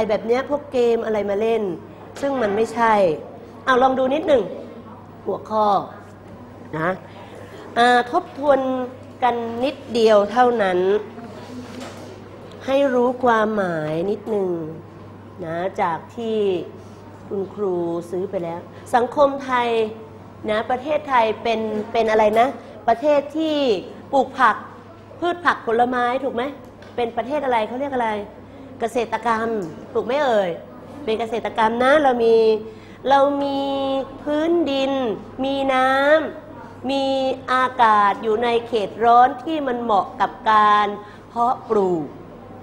อะไรแบบเนี้ยพวกเกมอะไรมาเล่น ซึ่งมันไม่ใช่ เอาลองดูนิดหนึ่งหัวข้อนะทบทวนกันนิดเดียวเท่านั้น ให้รู้ความหมายนิดหนึ่งนะจากที่คุณครูซื้อไปแล้ว สังคมไทยนะประเทศไทยเป็นเป็นอะไรนะ ประเทศที่ปลูกผักพืชผักผลไม้ถูกไหมเป็นประเทศอะไรเขาเรียกอะไร เกษตรกรรมถูกไหมเอ่ยเป็นเกษตรกรรมนะเรามีเรามีพื้นดิน มีน้ำมีอากาศอยู่ในเขตร้อนที่มันเหมาะกับการเพาะปลูก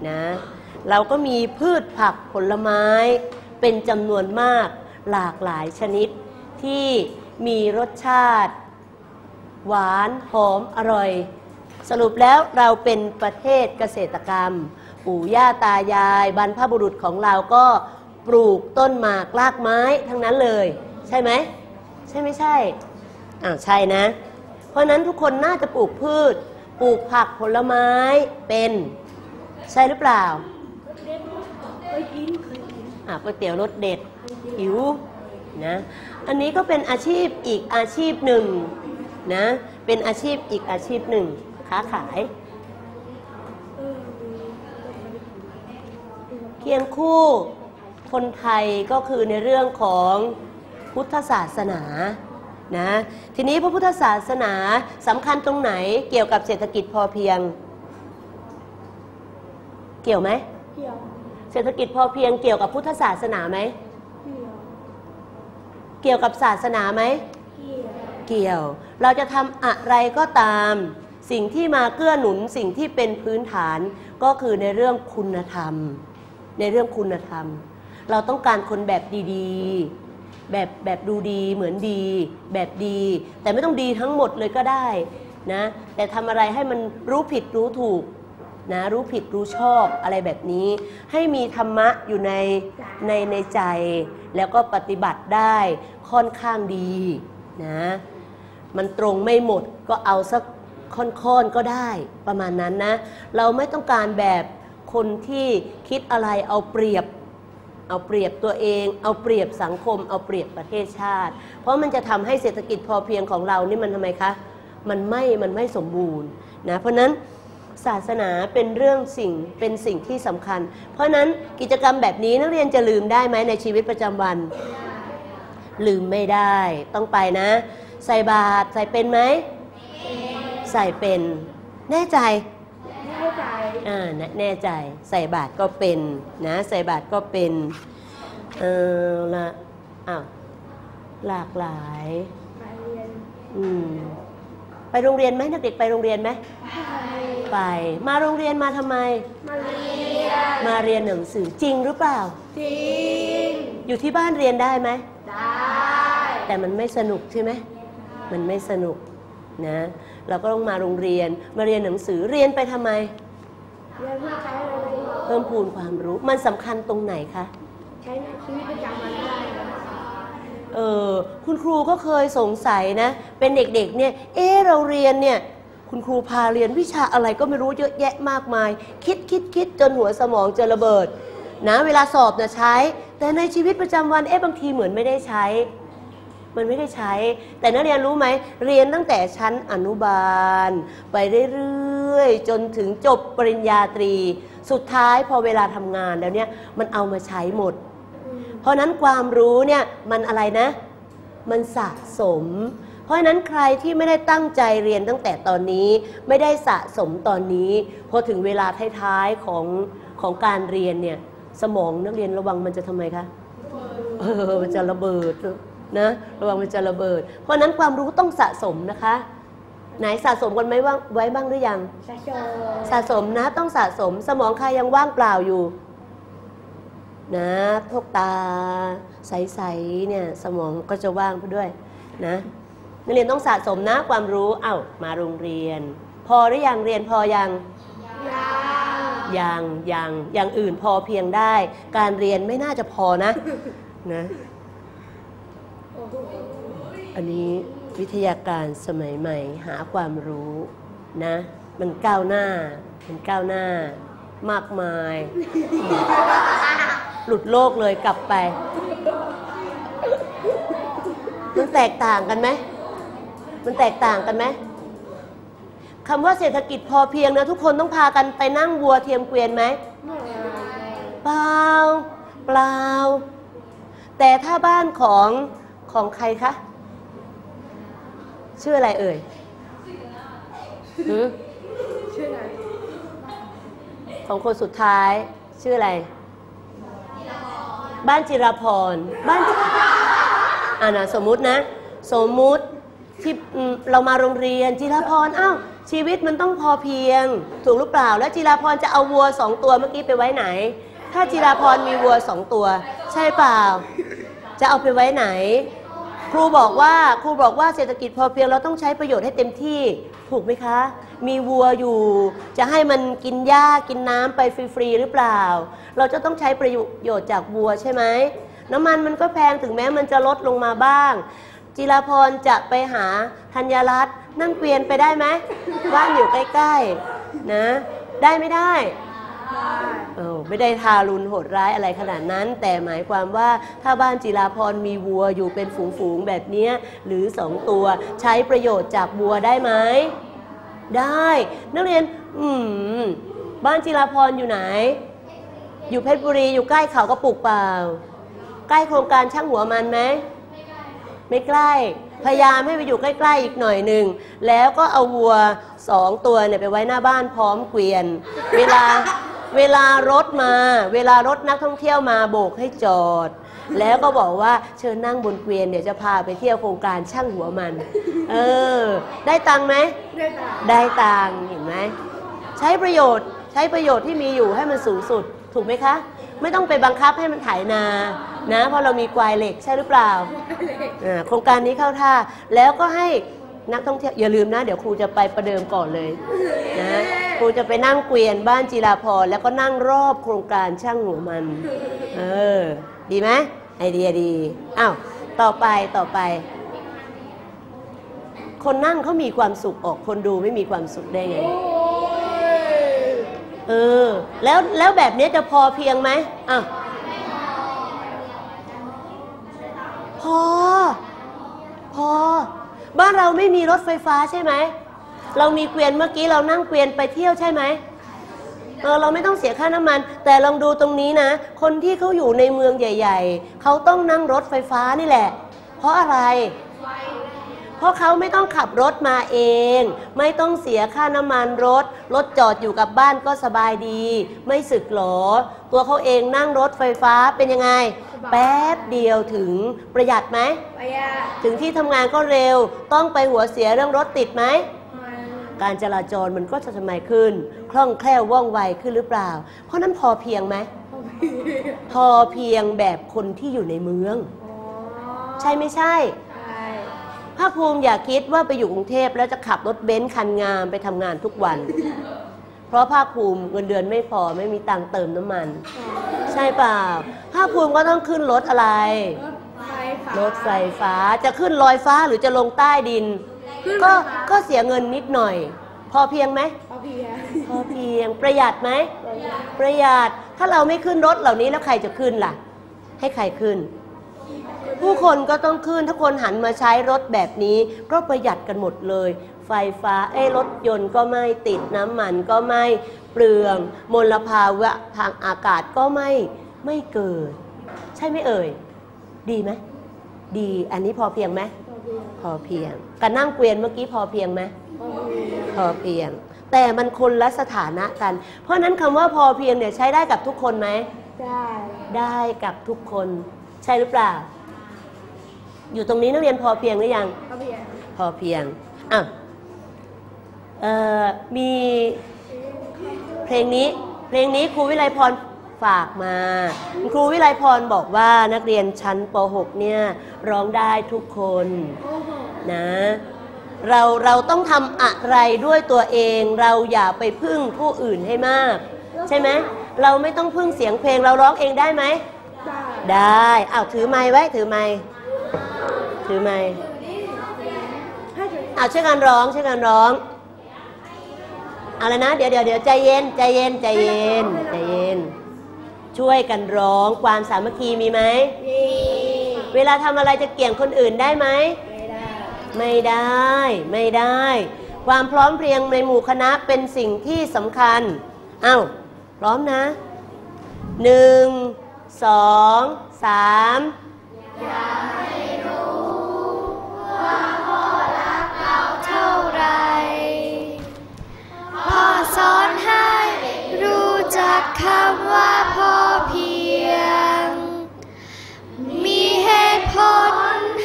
นะเราก็มีพืชผักผลไม้เป็นจำนวนมากหลากหลายชนิดที่มีรสชาติ หวานหอมอร่อย สรุปแล้วเราเป็นประเทศเกษตรกรรม ปู่ย่าตายาย บรรพบุรุษของเราก็ปลูกต้นหมากรากไม้ทั้งนั้นเลย ใช่ไหมใช่ไม่ใช่อ้าใช่นะ เพราะนั้นทุกคนน่าจะปลูกพืช ปลูกผักผลไม้เป็น ใช่หรือเปล่าอะก๋วยเตี๋ยวรสเด็ดหิวนะอันนี้ก็เป็นอาชีพอีกอาชีพหนึ่งนะเป็นอาชีพอีกอาชีพหนึ่งค้าขาย เออ เคียงคู่คนไทยก็คือในเรื่องของพุทธศาสนานะทีนี้พระพุทธศาสนาสำคัญตรงไหนเกี่ยวกับเศรษฐกิจพอเพียง เกี่ยวไหมเกี่ยวเศรษฐกิจพอเพียงเกี่ยวกับพุทธศาสนาไหมเกี่ยวเกี่ยวกับศาสนาไหมเกี่ยวเกี่ยว เราจะทำอะไรก็ตาม สิ่งที่มาเกื้อหนุนสิ่งที่เป็นพื้นฐานก็คือในเรื่องคุณธรรม ในเรื่องคุณธรรม เราต้องการคนแบบดีๆ แบบแบบดูดีเหมือนดี แบบดี แต่ไม่ต้องดีทั้งหมดเลยก็ได้นะแต่ทำอะไรให้มันรู้ผิดรู้ถูกนะรู้ผิดรู้ชอบอะไรแบบนี้ ให้มีธรรมะอยู่ในในในใจ แล้วก็ปฏิบัติได้ค่อนข้างดีนะมันตรงไม่หมดก็เอาสักค่อนๆก็ได้ประมาณนั้นนะ เราไม่ต้องการแบบ คนที่คิดอะไรเอาเปรียบ เอาเปรียบตัวเอง เอาเปรียบสังคม เอาเปรียบประเทศชาติ เพราะมันจะทำให้เศรษฐกิจพอเพียงของเรานี่มันทำไมคะมันไม่มันไม่สมบูรณ์นะเพราะนั้นศาสนาเป็นเรื่องสิ่งเป็นสิ่งที่สำคัญ เพราะนั้นกิจกรรมแบบนี้นักเรียนจะลืมได้ไหมในชีวิตประจำวัน ลืมไม่ได้ต้องไปนะ ใส่บาตรใส่เป็นไหม ใส่เป็นแน่ใจ ใจอ่าแน่แน่ใจใส่บาตรก็เป็นนะใส่บาตรก็เป็นเออละอ้าวหลากหลายมาเรียนอืมไปโรงเรียนไหมเด็กๆไปโรงเรียนไหมไปมาโรงเรียนมาทำไม มาเรียน มาเรียนหนังสือจริงหรือเปล่า จริง อยู่ที่บ้านเรียนได้ไหมได้ แต่มันไม่สนุกใช่ไหมมันไม่สนุกนะ เราก็ต้องมาโรงเรียนมาเรียนหนังสือเรียนไปทำไม เรียนเพื่อใช้อะไรเพิ่มพูนความรู้มันสำคัญตรงไหนคะใช้ในชีวิตประจำวันได้เออคุณครูก็เคยสงสัยนะ เป็นเด็กๆเนี่ย เออเราเรียนเนี่ย คุณครูพาเรียนวิชาอะไรก็ไม่รู้เยอะแยะมากมาย คิดคิดคิดจนหัวสมองจะระเบิด นะ เวลาสอบนะใช้ แต่ในชีวิตประจำวันเอ๊ะบางทีเหมือนไม่ได้ใช้ มันไม่ได้ใช้ แต่นักเรียนรู้ไหมเรียนตั้งแต่ชั้นอนุบาล ไปเรื่อยๆจนถึงจบปริญญาตรี สุดท้ายพอเวลาทำงานแล้วเนี่ยมันเอามาใช้หมด เพราะฉะนั้นความรู้เนี่ยมันอะไรนะ มันสะสมเพราะฉะนั้นใครที่ไม่ได้ตั้งใจเรียนตั้งแต่ตอนนี้ ไม่ได้สะสมตอนนี้ พอถึงเวลาท้ายๆของของการเรียนเนี่ย สมองนักเรียนระวังมันจะทำไมคะ เออ มันจะระเบิด นะระวังมันจะระเบิด เพราะฉะนั้นความรู้ต้องสะสมนะคะ ไหนสะสมกันไหมว่างไว้บ้างหรือยัง สะสมสะสมนะต้องสะสมสมองใครยังว่างเปล่าอยู่ นะพวกตา ใสๆเนี่ยสมองก็จะว่างไปด้วยนะนักเรียนต้องสะสมนะความรู้เอ้ามาโรงเรียน พอหรือยังเรียนพอยังยาวยังยังอย่างอื่นพอเพียงได้ การเรียนไม่น่าจะพอนะนะโอันนี้วิทยาการสมัยใหม่หาความรู้นะ มันก้าวหน้า มันก้าวหน้ามากมาย หลุดโลกเลยกลับไป มันแตกต่างกันไหม มันแตกต่างกันไหมคำว่าเศรษฐกิจพอเพียงนะทุกคนต้องพากันไปนั่งวัวเทียมเกวียนไหมเปล่าเปล่า แต่ถ้าบ้านของ ของใครคะ ชื่ออะไรเอ่ยหือชื่ออะไรของคนสุดท้าย ชื่ออะไร บ้านจิราพร บ้านอ่านะสมมุตินะ สมมุติที่อืมเรามาโรงเรียนจิราพรอ้าวชีวิตมันต้องพอเพียง ถูกหรือเปล่า แล้วจิราพรจะเอาวัวสองตัวเมื่อกี้ไปไว้ไหน ถ้าจิราพรมีวัวสองตัว ใช่เปล่า จะเอาไปไว้ไหน ครูบอกว่าครูบอกว่าเศรษฐกิจพอเพียงเราต้องใช้ประโยชน์ให้เต็มที่ถูกไหมคะ มีวัวอยู่ จะให้มันกินหญ้ากินน้ำไปฟรีๆหรือเปล่า เราจะต้องใช้ประโยชน์จากวัวใช่ไหมน้ำมันมันก็แพงถึงแม้มันจะลดลงมาบ้าง จิราพรจะไปหาธัญรัตน์นั่งเกวียนไปได้ไหมบ้านอยู่ใกล้ๆนะ ได้ไม่ได้ เออไม่ได้ทารุณโหดร้ายอะไรขนาดนั้น แต่หมายความว่าถ้าบ้านจิราพรมีวัวอยู่เป็นฝูงๆแบบนี้หรือสองตัวใช้ประโยชน์จากวัวได้ไหมได้ นักเรียน อืม บ้านจิราพรอยู่ไหน อยู่เพชรบุรีอยู่ใกล้เขากระปุกเปล่า ใกล้โครงการช่างหัวมันไหมไม่ใกล้พยายามให้ไปอยู่ใกล้ ๆ อีกหน่อยหนึ่ง แล้วก็เอาวัวสองตัวเนี่ยไปไว้หน้าบ้านพร้อมเกวียน เวลา เวลารถมา เวลารถนักท่องเที่ยวมาโบกให้จอด แล้วก็บอกว่าเชิญนั่งบนเกวียนเดี๋ยวจะพาไปเที่ยวโครงการช่างหัวมัน เออ ได้ตังค์ไหมได้ตาได้ตังค์เห็นไหมใช้ประโยชน์ใช้ประโยชน์ที่มีอยู่ให้มันสูงสุดถูกไหมคะ ไม่ต้องไปบังคับให้มันไถนา นะ เพราะเรามีกวายเหล็กใช่หรือเปล่าอ่าโครงการนี้เข้าท่าแล้วก็ให้นักท่องเที่ยวอย่าลืมนะ เดี๋ยวครูจะไปประเดิมก่อนเลยนะ ครูจะไปนั่งเกวียนบ้านจีราพรแล้วก็นั่งรอบโครงการช่างหัวมัน เออ ดีไหมไอเดียดีอ้าวต่อไปต่อไป คนนั่งเขามีความสุขออกคนดูไม่มีความสุขได้ไงเออแล้วแล้วแบบนี้จะพอเพียงไหมอะพอ พอ บ้านเราไม่มีรถไฟฟ้าใช่ไหม เรามีเกวียนเมื่อกี้เรานั่งเกวียนไปเที่ยวใช่ไหมเออเราไม่ต้องเสียค่าน้ำมัน แต่ลองดูตรงนี้นะ คนที่เขาอยู่ในเมืองใหญ่ ๆ เขาต้องนั่งรถไฟฟ้านี่แหละ เพราะอะไร เพราะเขาไม่ต้องขับรถมาเอง ไม่ต้องเสียค่าน้ำมันรถ รถจอดอยู่กับบ้านก็สบายดี ไม่สึกหรอ ตัวเขาเองนั่งรถไฟฟ้าเป็นยังไง แป๊บเดียวถึงประหยัดไหมไปยาถึงที่ทำงานก็เร็ว ต้องไปหัวเสียเรื่องรถติดไหมมัน การจราจรมันก็จะทำไมขึ้น คล่องแคล่วว่องไวขึ้นหรือเปล่า เพราะนั้นพอเพียงไหม พอเพียงแบบคนที่อยู่ในเมืองอ๋อใช่ไม่ใช่ใช่ภาคภูมิอย่าคิดว่าไปอยู่กรุงเทพแล้วจะขับรถเบนซ์คันงามไปทำงานทุกวัน เพราะภาคภูมิเงินเดือนไม่พอไม่มีตังค์เติมน้ำมัน ใช่เปล่า ภาคภูมิก็ต้องขึ้นรถอะไร รถไฟฟ้ารถไฟฟ้าจะขึ้นลอยฟ้าหรือจะลงใต้ดิน ขึ้นก็ไฟฟ้าก็เสียเงินนิดหน่อย พอเพียงไหม พอเพียงพอเพียงประหยัดไหม ประหยัดถ้าเราไม่ขึ้นรถเหล่านี้แล้วใครจะขึ้นล่ะ ให้ใครขึ้น ผู้คนก็ต้องขึ้นถ้าคนหันมาใช้รถแบบนี้ ก็ประหยัดกันหมดเลย ไฟฟ้าเอ้ยรถยนต์ก็ไม่ติดน้ำมันก็ไม่เปลืองมลภาวะทางอากาศก็ไม่ไม่เกิด ใช่ไหมเอ่ย ดีไหมดีอันนี้พอเพียงไหม พอเพียงพอเพียงการนั่งเกวียนเมื่อกี้พอเพียงไหมพอเพียงพอเพียงแต่มันคนละสถานะกัน เพราะฉะนั้นคำว่าพอเพียงเนี่ยใช้ได้กับทุกคนไหมได้ได้กับทุกคน ใช่หรือเปล่า อยู่ตรงนี้นักเรียนพอเพียงหรือยังพอเพียงพอเพียงอะเอ่อมีเพลงนี้ เพลงนี้ครูวิไลพร ฝากมา ครูวิไลพรบอกว่านักเรียนชั้นป .6 เนี่ยร้องได้ทุกคนนะเราเราต้องทำอะไรด้วยตัวเอง เราอย่าไปพึ่งผู้อื่นให้มาก ใช่ไหมเราไม่ต้องพึ่งเสียงเพลงเราร้องเองได้ไหม ได้ได้อ้าถือไม้ไว้ถือไม้ถือไม้ให้ถึงอ้าช่วยกันร้องช่วยกันร้องอาละนะ เดี๋ยวเดี๋ยวเดี๋ยวใจเย็นใจเย็นใจเย็นใจเย็น ช่วยกันร้องความสามัคคีมีไหมมีเวลาทำอะไรจะเกี่ยงคนอื่นได้ไหมไม่ได้ ไม่ได้ไม่ได้ความพร้อมเพรียงในหมู่คณะเป็นสิ่งที่สำคัญ เอ้า พร้อมนะหนึ่งสองสามเท่าไรพ่อสอนให้รู้จัก คำว่าพอเพียง มีเหตุผล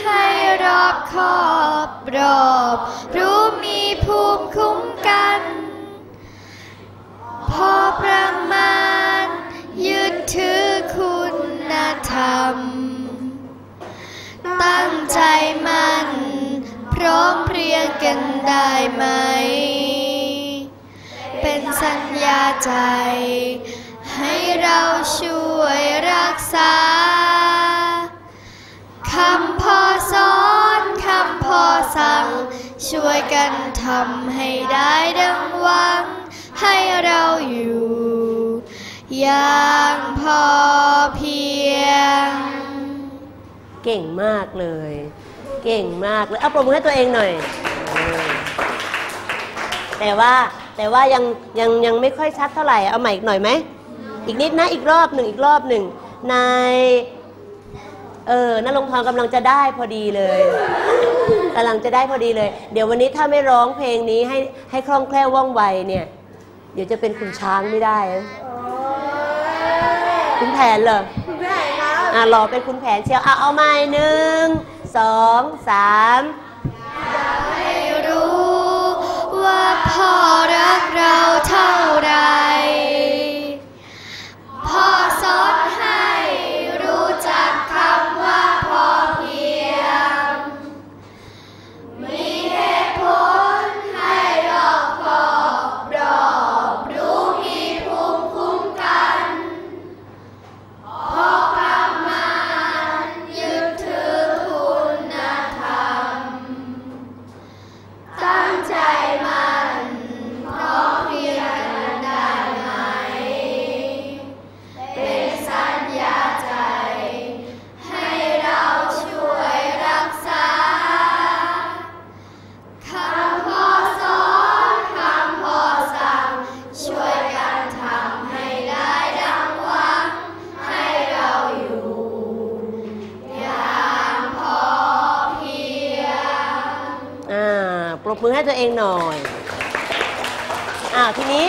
ให้รอบคอบรอบรู้มีภูมิคุ้มกัน พอประมาณยึดถือคุณธรรม ตั้งใจมันพร้อมเพรียงกันได้ไหม เป็นสัญญาใจ เราช่วยรักษา คำพอสอนคำพอสั่ง ช่วยกันทำให้ได้ดังหวัง ให้เราอยู่ อย่างพอเพียง เก่งมากเลย เก่งมากเลย เอาปรบมือให้ตัวเองหน่อย แต่ว่าแต่ว่ายังยังยังไม่ค่อยชัดเท่าไหร่ เอาใหม่อีกหน่อยไหม อีกนิดนะอีกรอบหนึ่งอีกรอบหนึ่งนายเออนลงทองกำลังจะได้พอดีเลยกำลังจะได้พอดีเลย เดี๋ยววันนี้ถ้าไม่ร้องเพลงนี้ให้ให้คล่องแคล่วว่องไวเนี่ย เดี๋ยวจะเป็นคุณช้างไม่ได้นะคุณแผนเหรอคุณแม่ครับอะรอเป็นคุณแผนเชียวอะเอาใหม่หนึ่งสองสามให้รู้ว่าพ่อรักเราเท่าไร มือให้ตัวเองหน่อยอ่าวทีนี้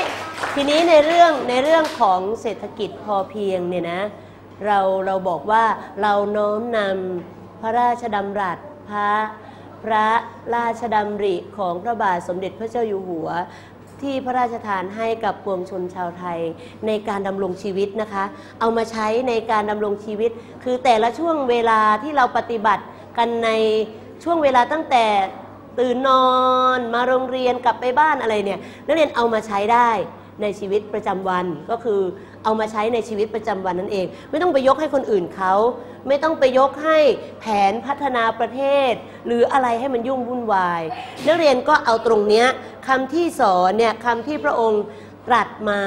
ทีนี้ในเรื่องในเรื่องของเศรษฐกิจพอเพียงเนี่ยนะเราเราบอกว่าเราน้อมนำพระราชดำรัสพระพระราชดำริของพระบาทสมเด็จพระเจ้าอยู่หัว ที่พระราชทานให้กับปวงชนชาวไทยในการดำรงชีวิตนะคะ เอามาใช้ในการดำรงชีวิต คือแต่ละช่วงเวลาที่เราปฏิบัติกันในช่วงเวลาตั้งแต่ ตื่นนอนมาโรงเรียนกลับไปบ้านอะไรเนี่ยนักเรียนเอามาใช้ได้ในชีวิตประจำวันก็คือเอามาใช้ในชีวิตประจำวันนั่นเอง ไม่ต้องไปยกให้คนอื่นเขาไม่ต้องไปยกให้แผนพัฒนาประเทศ หรืออะไรให้มันยุ่งวุ่นวาย นักเรียนก็เอาตรงเนี้ยคำที่สอนเนี่ยคำที่พระองค์ตรัสมา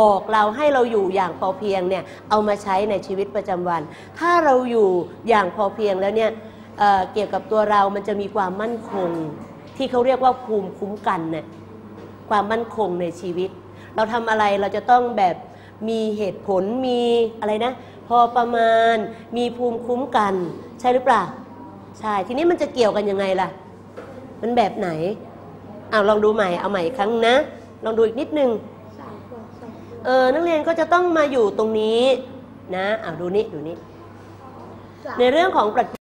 บอกเราให้เราอยู่อย่างพอเพียงเนี่ยเอามาใช้ในชีวิตประจำวัน ถ้าเราอยู่อย่างพอเพียงแล้วเนี่ย เอ่อเกี่ยวกับตัวเรามันจะมีความมั่นคง ที่เขาเรียกว่าภูมิคุ้มกันเนี่ยความมั่นคงในชีวิต เราทำอะไรเราจะต้องแบบมีเหตุผลมีอะไรนะ พอประมาณมีภูมิคุ้มกัน ใช่หรือเปล่า ใช่ ทีนี้มันจะเกี่ยวกันยังไงล่ะ มันแบบไหนอ้าวลองดูใหม่เอาใหม่อีกครั้งนะ ลองดูอีกนิดนึงสามบวกสองเออนักเรียนก็จะต้องมาอยู่ตรงนี้นะอ้าวดูนี่ดูนี่สามในเรื่องของปรัช